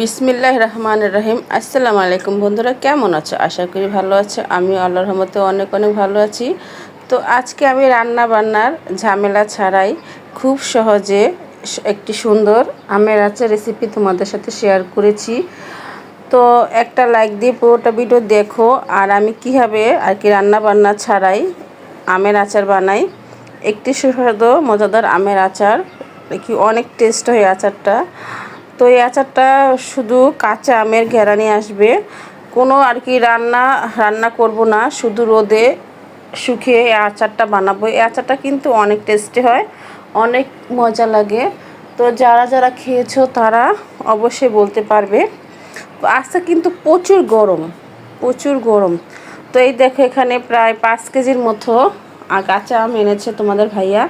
বিসমিল্লাহ রহমান রহিম। আসসালামু আলাইকুম বন্ধুরা, কেমন আছো? আশা করি ভালো আছো। আমি আল্লাহর রহমতে অনেক অনেক ভালো আছি। তো আজকে আমি রান্না বান্নার ঝামেলা ছাড়াই খুব সহজে একটি সুন্দর আমের আচার রেসিপি তোমাদের সাথে শেয়ার করেছি। তো একটা লাইক দিয়ে পুরোটা ভিডিও দেখো আর আমি কীভাবে আর কি রান্না বান্না ছাড়াই আমের আচার বানাই। একটি সুস্বাদু, মজাদার আমের আচার। কি অনেক টেস্ট হয় আচারটা। তো এই আচারটা শুধু কাঁচা আমের ঘেরানি আসবে। কোনো আর কি রান্না রান্না করব না, শুধু রোদে শুকিয়ে এই আচারটা বানাবো। এই আচারটা কিন্তু অনেক টেস্টি হয়, অনেক মজা লাগে। তো যারা যারা খেয়েছো তারা অবশ্যই বলতে পারবে। আজকে কিন্তু প্রচুর গরম প্রচুর গরম। তো এই দেখো এখানে প্রায় পাঁচ কেজির মতো কাঁচা আম এনেছে তোমাদের ভাইয়া।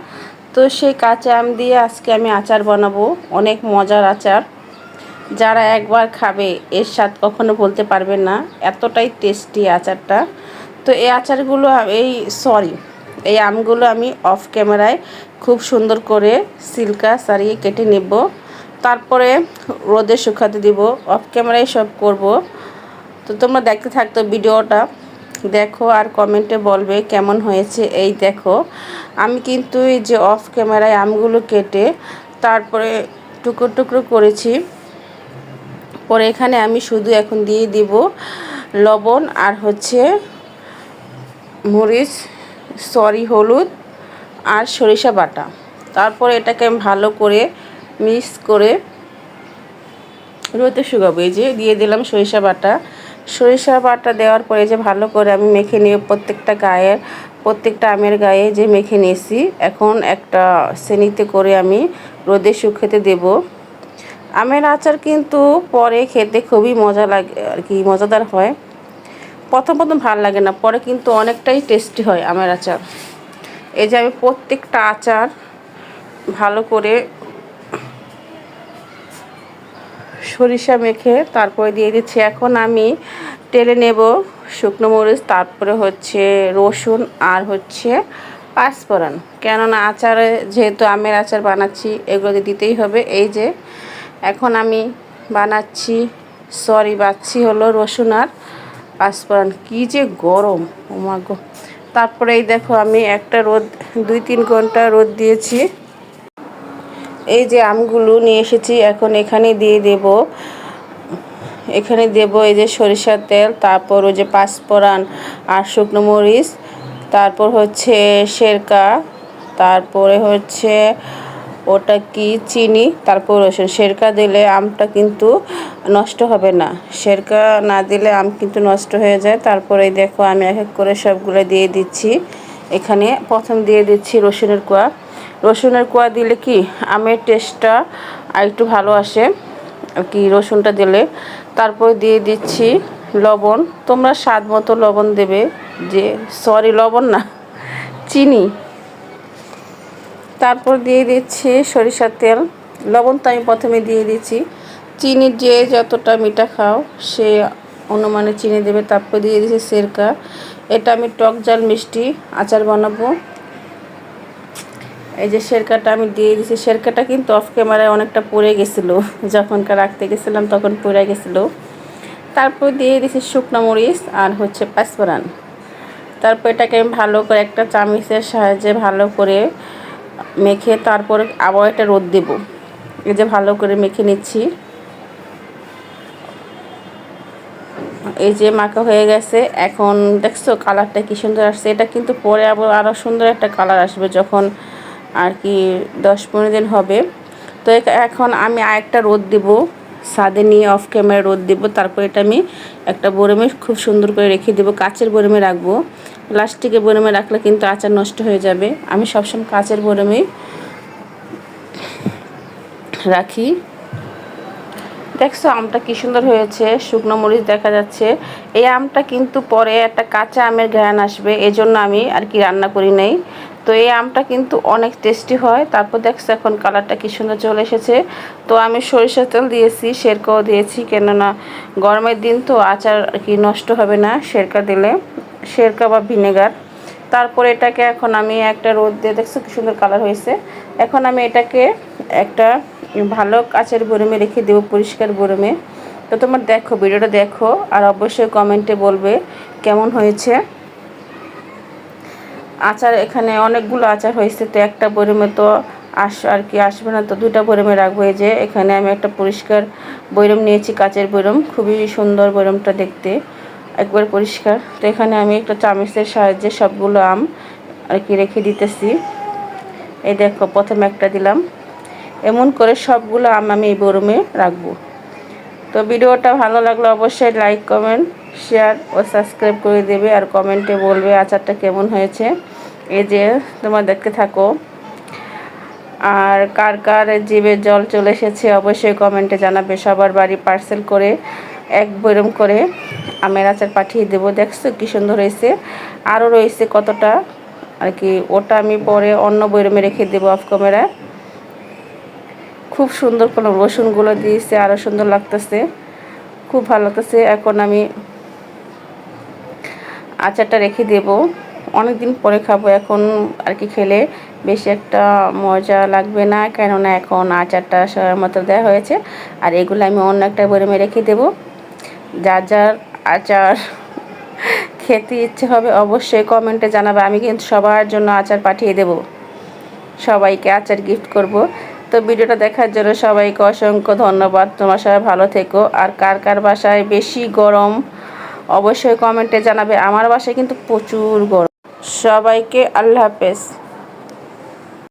তো সেই কাঁচা আম দিয়ে আজকে আমি আচার বানাবো, অনেক মজার আচার। যারা একবার খাবে এর স্বাদ কখনো বলতে পারবে না, এতটাই টেস্টি আচারটা। তো এই আচারগুলো এই সরি এই আমগুলো আমি অফ ক্যামেরায় খুব সুন্দর করে সিল্কা সারিয়ে কেটে নেব। তারপরে রোদে শুকাতে দিব অফ ক্যামেরায় সব করব। তো তোমরা দেখতে থাকতো ভিডিওটা। দেখো আর কমেন্টে বলবে কেমন হয়েছে। এই দেখো, আমি কিন্তু এই যে অফ ক্যামেরায় আমগুলো কেটে তারপরে টুকরো টুকরো করেছি। পরে এখানে আমি শুধু এখন দিয়ে দিব লবণ আর হচ্ছে মরিচ, সরি হলুদ আর সরিষা বাটা। তারপরে এটাকে আমি ভালো করে মিক্স করে রোদে শুকাবো। এই যে দিয়ে দিলাম সরিষা বাটা। সরিষা বাটা দেওয়ার পরে যে ভালো করে আমি মেখে নিয়ে প্রত্যেকটা গায়ের প্রত্যেকটা আমের গায়ে যে মেখে নিয়েছি, এখন একটা শ্রেণীতে করে আমি রোদে শুকাতে দেব। আমের আচার কিন্তু পরে খেতে খুবই মজা লাগে আর কি, মজাদার হয়। প্রথম প্রথম ভালো লাগে না, পরে কিন্তু অনেকটাই টেস্টি হয় আমের আচার। এই যে আমি প্রত্যেকটা আচার ভালো করে সরিষা মেখে তারপরে দিয়ে দিচ্ছি। এখন আমি টেলে নেব শুকনো মরিচ, তারপরে হচ্ছে রসুন আর হচ্ছে পাঁচফোড়ন। কেননা আচারে যেহেতু আমের আচার বানাচ্ছি, এগুলো দিতেই হবে। এই যে এখন আমি বানাচ্ছি সরি বাচ্ছি হলো রসুন আর পাঁচফোড়ন। কী যে গরম ওমাগো তারপরে এই দেখো আমি একটা রোদ, দুই তিন ঘণ্টা রোদ দিয়েছি। এই যে আমগুলো নিয়ে এসেছি, এখন এখানে দিয়ে দেব, এখানে দেব এই যে সরিষার তেল, তারপর ওই যে পাঁচফোড়ন আর শুকনো মরিচ, তারপর হচ্ছে, সেরকা, তারপরে হচ্ছে ওটা কি চিনি? তারপর রসুন। সেরকা দিলে আমটা কিন্তু নষ্ট হবে না। সেরকা না দিলে আম কিন্তু নষ্ট হয়ে যায়। তারপরে দেখো, আমি এক এক করে সবগুলো দিয়ে দিচ্ছি। এখানে প্রথম দিয়ে দিচ্ছি রসুনের কোয়া। রসুনের কোয়া দিলে কি? আমের টেস্টটা একটু ভালো আসে। কি রসুনটা দিলে। তারপর দিয়ে দিচ্ছি লবণ। তোমরা স্বাদ মতো লবণ দেবে যে সরি লবণ না, চিনি। তারপর দিয়ে দিচ্ছি সরিষার তেল। লবণ তো আমি প্রথমে দিয়ে দিচ্ছি। চিনি যে যতটা মিঠা খাও, সে অনুমানে চিনি দেবে, তারপর দিয়ে দিচ্ছি সেরকা। এটা আমি টক জাল মিষ্টি আচার বানাবো। এই যে শেরকাটা আমি দিয়ে দিয়েছি শেরকাটা কিন্তু অফ ক্যামেরায় অনেকটা পড়ে গেছিল। যখনকার রাখতে গেছিলাম তখন পড়ে গেছিল। তারপর দিয়ে দিয়েছি শুকনো মরিচ আর হচ্ছে পাঁচফোড়ন। তারপর এটাকে আমি ভালো করে একটা চামিচের সাহায্যে ভালো করে মেখে তারপরে আবার একটা রোদ দেব। এই যে ভালো করে মেখে নিচ্ছি। এই যে মাখা হয়ে গেছে। এখন দেখছ কালারটা কি সুন্দর আসছে। এটা কিন্তু পরে আবার আরও সুন্দর একটা কালার আসবে যখন আর কি দশ পনেরো দিন হবে। তো এখন আমি আরেকটা রোদ দেব। সাদে নিয়ে অফ ক্যামেরা রোদ দেব। তারপর এটা আমি একটা বোরমে খুব সুন্দর করে রেখে দেবো। কাচের বরমে রাখব। প্লাস্টিকের বরমে রাখলে কিন্তু আচার নষ্ট হয়ে যাবে। আমি সবসময় কাঁচের বরমে রাখি। দেখছ, আমটা কি সুন্দর হয়েছে, শুকনো মরিচ দেখা যাচ্ছে। এই আমটা কিন্তু পরে একটা কাঁচা আমের ঘ্রাণ আসবে, এজন্য আমি আর কি রান্না করি নাই। তো এই আমটা কিন্তু অনেক টেস্টি হয়। তারপর দেখছ এখন কালারটা কি সুন্দর চলে এসেছে। তো আমি সরিষার তেল দিয়েছি, সেরকাও দিয়েছি, কেননা গরমের দিন তো আচার আর কি নষ্ট হবে না, সেরকা দিলে। সেরকা বা ভিনেগার। তারপরে এটাকে এখন আমি একটা রোদ দিয়ে, দেখছ কি সুন্দর কালার হয়েছে? এখন আমি এটাকে একটা ভালো কাচের বরমে রেখে দেবো, পরিষ্কার বরমে। তো তোমার দেখো, ভিডিওটা দেখো, আর অবশ্যই কমেন্টে বলবে কেমন হয়েছে। আচার এখানে অনেকগুলো আচার হয়েছে, তো একটা বরমে তো আস, আর কি আসবে না, তো দুটা বরমে রাখব। এই যে এখানে আমি একটা পরিষ্কার বৈরম নিয়েছি, কাচের বৈরম, খুবই সুন্দর বৈরমটা দেখতে। একবার পরিষ্কার। তো এখানে আমি একটা চামচের সাহায্যে সবগুলো আম আর কি রেখে দিতেছি। এই দেখো, প্রথমে একটা দিলাম। এমন করে সবগুলো আম আমি এই বরমে রাখব। তো ভিডিওটা ভালো লাগলে অবশ্যই লাইক কমেন্ট শেয়ার ও সাবস্ক্রাইব করে দেবে আর কমেন্টে বলবে আচারটা কেমন হয়েছে। এই যে তোমার দেখতে থাকো। আর কার কার জিভে জল চলে এসেছে অবশ্যই কমেন্টে জানাবে। সবার বাড়ি পার্সেল করে এক বৈরম করে আমের আচার পাঠিয়ে দেবো। দেখছ কী সুন্দর হয়েছে? আরও রয়েছে কতটা? আর কি, ওটা আমি পরে অন্য বৈরমে রেখে দেবো অফ ক্যামেরায় খুব সুন্দর কোনো রসুনগুলো দিয়েছে, আরও সুন্দর লাগতেছে। খুব ভালো লাগতেছে। এখন আমি আচারটা রেখে দেব। অনেক দিন পরে খাব। এখন আর কি খেলে বেশি একটা মজা লাগবে না। কেননা এখন আচারটা সবার মতো দেওয়া হয়েছে। আর এগুলো আমি অন্য একটা বরমে রেখে দেব। যার যার আচার খেতে ইচ্ছে হবে অবশ্যই কমেন্টে জানাবে। আমি কিন্তু সবার জন্য আচার পাঠিয়ে দেব। সবাইকে আচার গিফট করব। তো ভিডিওটা দেখার জন্য সবাইকে অসংখ্য ধন্যবাদ। তোমার সবাই ভালো থেকো। আর কার কার বাসায় বেশি গরম, অবশ্যই কমেন্টে জানাবে। আমার বাসায় কিন্তু প্রচুর গরম। সবাইকে আল্লাহ হাফেজ।